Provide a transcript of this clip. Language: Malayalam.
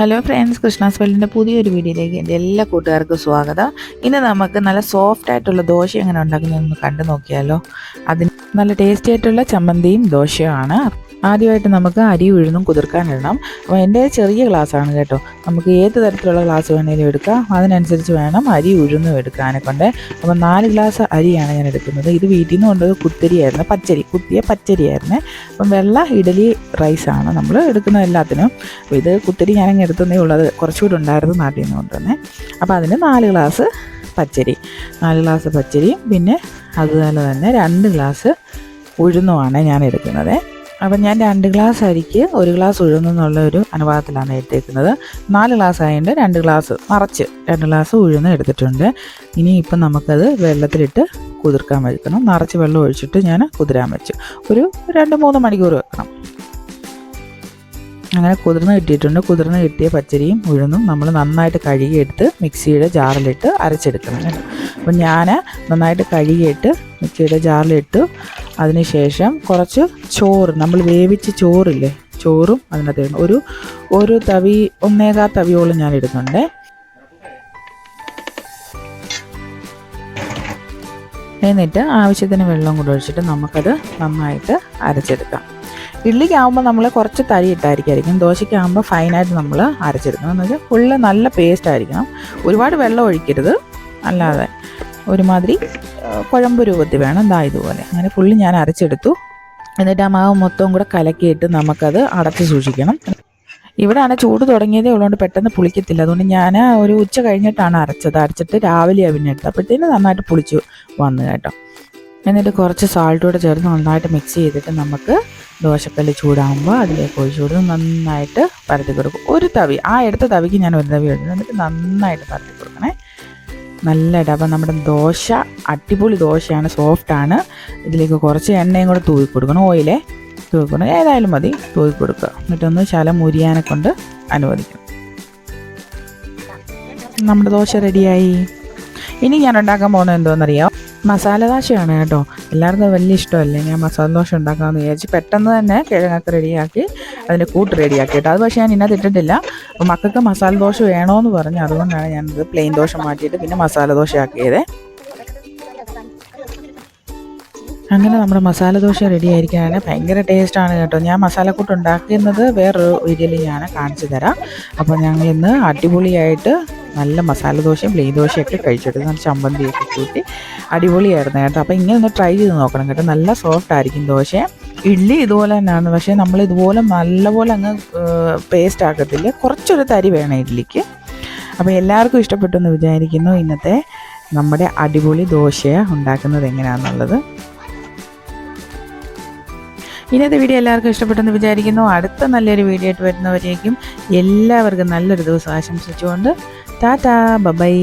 ഹലോ ഫ്രണ്ട്സ് കൃഷ്ണാസ് വേൾഡിന്റെ പുതിയൊരു വീഡിയോയിലേക്ക് എന്റെ എല്ലാ കൂട്ടുകാർക്കും സ്വാഗതം. ഇന്ന് നമുക്ക് നല്ല സോഫ്റ്റ് ആയിട്ടുള്ള ദോശ എങ്ങനെ ഉണ്ടാക്കുന്നതെന്ന് കണ്ടു നോക്കിയാലോ. അതിന് നല്ല ടേസ്റ്റി ആയിട്ടുള്ള ചമ്മന്തിയും ദോശയുമാണ്. ആദ്യമായിട്ട് നമുക്ക് അരി ഉഴുന്നും കുതിർക്കാനിടണം അപ്പോൾ എന്റെ ചെറിയ ഗ്ലാസ്സാണ് കേട്ടോ. നമുക്ക് ഏത് തരത്തിലുള്ള ഗ്ലാസ് വേണമെങ്കിലും എടുക്കാം. അതിനനുസരിച്ച് വേണം അരി ഉഴുന്നും എടുക്കാനെ കൊണ്ട്. അപ്പോൾ നാല് ഗ്ലാസ് അരിയാണ് ഞാൻ എടുക്കുന്നത്. ഇത് വീട്ടിൽ നിന്ന് കൊണ്ടത് കുത്തരിയായിരുന്നു. പച്ചരി കുത്തിയ പച്ചരിയായിരുന്നു. അപ്പം വെള്ള ഇഡലി റൈസാണ് നമ്മൾ എടുക്കുന്ന എല്ലാത്തിനും. അപ്പോൾ ഇത് കുത്തരി ഞാനങ്ങ് എടുത്തതേ ഉള്ളത് കുറച്ചുകൂടി ഉണ്ടായിരുന്നു നാട്ടിൽ നിന്ന് കൊണ്ടുവന്നേ അപ്പോൾ അതിന് നാല് ഗ്ലാസ് പച്ചരി. നാല് ഗ്ലാസ് പച്ചരിയും പിന്നെ അതുപോലെ തന്നെ രണ്ട് ഗ്ലാസ് ഉഴുന്നുമാണ് ഞാൻ എടുക്കുന്നത്. അപ്പം ഞാൻ രണ്ട് ഗ്ലാസ് അരിക്ക് ഒരു ഗ്ലാസ് ഉഴുന്നുള്ള ഒരു അനുപാതത്തിലാണ് എടുത്തേക്കുന്നത്. നാല് ഗ്ലാസ് ആയതുകൊണ്ട് രണ്ട് ഗ്ലാസ് നിറച്ച് രണ്ട് ഗ്ലാസ് ഉഴുന്ന് എടുത്തിട്ടുണ്ട്. ഇനി ഇപ്പം നമുക്കത് വെള്ളത്തിലിട്ട് കുതിർക്കാൻ വെക്കണം. നിറച്ച് വെള്ളം ഒഴിച്ചിട്ട് ഞാൻ കുതിരാൻ വെച്ചു. ഒരു രണ്ട് മൂന്ന് മണിക്കൂർ വെക്കണം. അങ്ങനെ കുതിർന്ന് കിട്ടിയിട്ടുണ്ട്. കുതിർന്ന് കിട്ടിയ പച്ചരിയും ഉഴുന്നും നമ്മൾ നന്നായിട്ട് കഴുകിയെടുത്ത് മിക്സിയുടെ ജാറിലിട്ട് അരച്ചെടുക്കണം അപ്പം ഞാൻ നന്നായിട്ട് കഴുകിയിട്ട് മിക്സിയുടെ ജാറിലിട്ടു. അതിനുശേഷം കുറച്ച് ചോറ് നമ്മൾ വേവിച്ച് ചോറില്ലേ ചോറും അതിനകത്ത് ഒരു ഒരു തവി ഒന്നേകാ തവിയോളം ഞാൻ ഇടുന്നുണ്ട്. എന്നിട്ട് ആവശ്യത്തിന് വെള്ളം കൂടെ ഒഴിച്ചിട്ട് നമുക്കത് നന്നായിട്ട് അരച്ചെടുക്കാം. ഇഡ്ലിക്കാവുമ്പോൾ നമ്മൾ കുറച്ച് തരി ഇട്ടായിരിക്കും. ദോശയ്ക്കാകുമ്പോൾ ഫൈനായിട്ട് നമ്മൾ അരച്ചെടുക്കണം എന്ന് വെച്ചാൽ ഫുള്ള് നല്ല പേസ്റ്റ് ആയിരിക്കണം. ഒരുപാട് വെള്ളം ഒഴിക്കരുത്. അല്ലാതെ ഒരുമാതിരി കുഴമ്പ് രൂപത്തിൽ വേണം. ദാ ഇതുപോലെ. അങ്ങനെ ഫുള്ള് ഞാൻ അരച്ചെടുത്തു. എന്നിട്ട് ആ മാവ് മൊത്തവും കൂടെ കലക്കിയിട്ട് നമുക്കത് അടച്ച് സൂക്ഷിക്കണം. ഇവിടെയാണ് ചൂട് തുടങ്ങിയതേ ഉള്ളതുകൊണ്ട് പെട്ടെന്ന് പുളിക്കത്തില്ല. അതുകൊണ്ട് ഞാൻ ഒരു ഉച്ച കഴിഞ്ഞിട്ടാണ് അരച്ചത്. അരച്ചിട്ട് രാവിലെയാണ് പിന്നെ അപ്പോഴത്തേന് നന്നായിട്ട് പുളിച്ചു വന്നു കേട്ടോ. എന്നിട്ട് കുറച്ച് സാൾട്ട് കൂടെ ചേർത്ത് നന്നായിട്ട് മിക്സ് ചെയ്തിട്ട് നമുക്ക് ദോശക്കല്ല് ചൂടാകുമ്പോൾ അതിലേക്ക് ഒഴിച്ചു നന്നായിട്ട് പരത്തി കൊടുക്കും. ഒരു തവി ആ എടുത്ത തവിക്ക് ഞാൻ ഒരു തവി എടുത്തു എന്നിട്ട് നന്നായിട്ട് പരത്തി കൊടുക്കണേ. നല്ലതായിട്ട് അപ്പം നമ്മുടെ ദോശ അടിപൊളി ദോശയാണ് സോഫ്റ്റാണ് ഇതിലേക്ക് കുറച്ച് എണ്ണയും കൂടെ തൂവി കൊടുക്കണം ഓയിലെ തൂവി കൊടുക്കണം. ഏതായാലും മതി തൂവി കൊടുക്കുക. എന്നിട്ടൊന്ന് ശലം മുരിയാനെ കൊണ്ട് അനുവദിക്കണം. നമ്മുടെ ദോശ റെഡിയായി ഇനി ഞാൻ ഉണ്ടാക്കാൻ പോകുന്നത് എന്തോന്നറിയാം? മസാല ദാശയാണ് കേട്ടോ. എല്ലാവർക്കും വലിയ ഇഷ്ടമല്ലേ? ഞാൻ മസാല ദോശ ഉണ്ടാക്കാമെന്ന് വിചാരിച്ച് പെട്ടെന്ന് തന്നെ കിഴങ്ങൊക്കെ റെഡിയാക്കി അതിന്റെ കൂട്ട് റെഡിയാക്കി കേട്ടോ. അത് പക്ഷേ ഞാൻ ഇന്നത് ഇട്ടിട്ടില്ല. അപ്പോൾ മക്കൾക്ക് മസാല ദോശ വേണമെന്ന് പറഞ്ഞു. അതുകൊണ്ടാണ് ഞാനത് പ്ലെയിൻ ദോശ മാറ്റിയിട്ട് പിന്നെ മസാല ദോശ ആക്കിയത് അങ്ങനെ നമ്മുടെ മസാല ദോശ റെഡി ആയിരിക്കാനാണ് ഭയങ്കര ടേസ്റ്റാണ് കേട്ടോ. ഞാൻ മസാലക്കൂട്ട് ഉണ്ടാക്കുന്നത് വേറൊരു വീഡിയോയിൽ ഞാൻ കാണിച്ചു തരാം. അപ്പോൾ ഞങ്ങൾ ഇന്ന് അടിപൊളിയായിട്ട് നല്ല മസാല ദോശയും പ്ലെയിൻ ദോശയൊക്കെ കഴിച്ചെടുത്ത് നല്ല ചമ്മന്തിയൊക്കെ കൂട്ടി അടിപൊളിയായിരുന്നു കേട്ടോ. അപ്പോൾ ഇങ്ങനെ ഒന്ന് ട്രൈ ചെയ്ത് നോക്കണം കേട്ടോ. നല്ല സോഫ്റ്റ് ആയിരിക്കും ദോശ. ഇഡ്ഡലി ഇതുപോലെ തന്നെയാണ്. പക്ഷേ നമ്മൾ ഇതുപോലെ നല്ലപോലെ അങ്ങ് പേസ്റ്റ് ആക്കത്തില്ല. കുറച്ചൊരു തരി വേണം ഇഡ്ഡലിക്ക് അപ്പോൾ എല്ലാവർക്കും ഇഷ്ടപ്പെട്ടു എന്ന് വിചാരിക്കുന്നു. ഇന്നത്തെ നമ്മുടെ അടിപൊളി ദോശ ഉണ്ടാക്കുന്നത് എങ്ങനെയാണെന്നുള്ളത് ഇന്നത്തെ വീഡിയോ എല്ലാവർക്കും ഇഷ്ടപ്പെട്ടെന്ന് വിചാരിക്കുന്നു. അടുത്ത നല്ലൊരു വീഡിയോ ആയിട്ട് വരുന്നവരേക്കും എല്ലാവർക്കും നല്ലൊരു ദിവസം ആശംസിച്ചുകൊണ്ട് ടാറ്റാ ബബൈ.